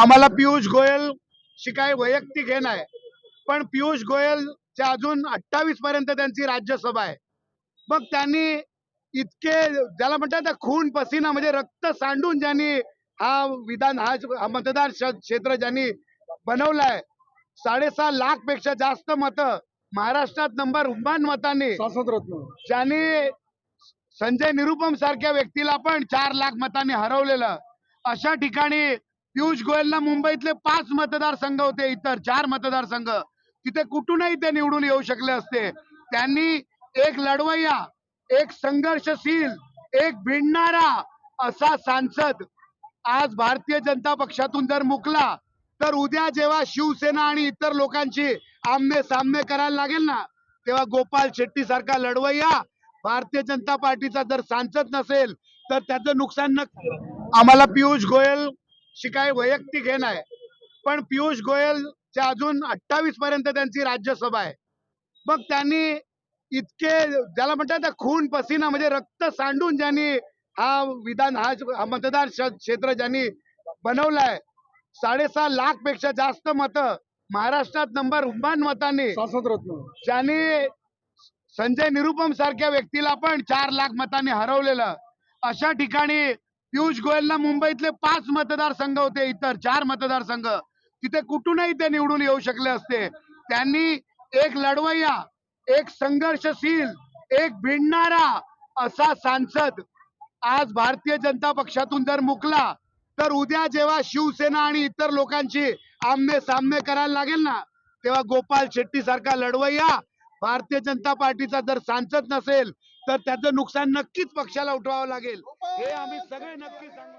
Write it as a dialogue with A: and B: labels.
A: आम्हाला पियुष गोयल शी काही वैयक्तिक हे नाही. पण पियुष गोयलच्या अजून अठ्ठावीस पर्यंत त्यांची राज्यसभा आहे. मग त्यांनी इतके ज्याला म्हणतात खून पसीना म्हणजे रक्त सांडून ज्यांनी हा विधान हा मतदार क्ष- क्षेत्र ज्यांनी बनवलाय साडेसहा लाखपेक्षा जास्त मतं महाराष्ट्रात नंबर वन मतांनी ज्यांनी संजय निरुपम सारख्या व्यक्तीला पण चार लाख मतांनी हरवलेलं. अशा ठिकाणी पियुष गोयलला मुंबईतले पाच मतदारसंघ होते इतर चार मतदारसंघ. तिथे कुठूनही ते निवडून येऊ शकले असते. त्यांनी एक लढवय्या एक संघर्षशील एक भिडणारा असा सांसद आज भारतीय जनता पक्षातून जर मुकला तर उद्या जेव्हा शिवसेना आणि इतर लोकांची आमने सामने करायला लागेल ना तेव्हा गोपाल शेट्टी सारखा लढवय्या भारतीय जनता पार्टीचा जर सांसद नसेल तर त्याचं नुकसान नक्की आम्हाला पियुष गोयल शी काही वैयक्तिक हे नाही. पण पियुष गोयलच्या अजून अठ्ठावीस पर्यंत त्यांची राज्यसभा आहे. मग त्यांनी इतके ज्याला म्हणतात खून पसीना म्हणजे रक्त सांडून ज्यांनी हा विधान हा मतदार क्ष- क्षेत्र ज्यांनी बनवलाय साडेसहा लाखपेक्षा जास्त मतं महाराष्ट्रात नंबर वन मतांनी ज्यांनी संजय निरुपम सारख्या व्यक्तीला पण चार लाख मतांनी हरवलेलं. अशा ठिकाणी पियुष गोयलला मुंबईतले पाच मतदारसंघ होते इतर चार मतदारसंघ. तिथे कुठूनही ते निवडून येऊ शकले असते. त्यांनी एक लढवय्या एक संघर्षशील एक भिडणारा असा सांसद आज भारतीय जनता पक्षातून जर मुकला तर उद्या जेव्हा शिवसेना आणि इतर लोकांची आमने सामने करायला लागेल ना तेव्हा गोपाल शेट्टी सारखा लढवय्या भारतीय जनता पार्टीचा जर सांसद नसेल तर त्याचं नुकसान नक्कीच पक्षाला उठवावं लागेल. हे आम्ही सगळे नक्की सांगू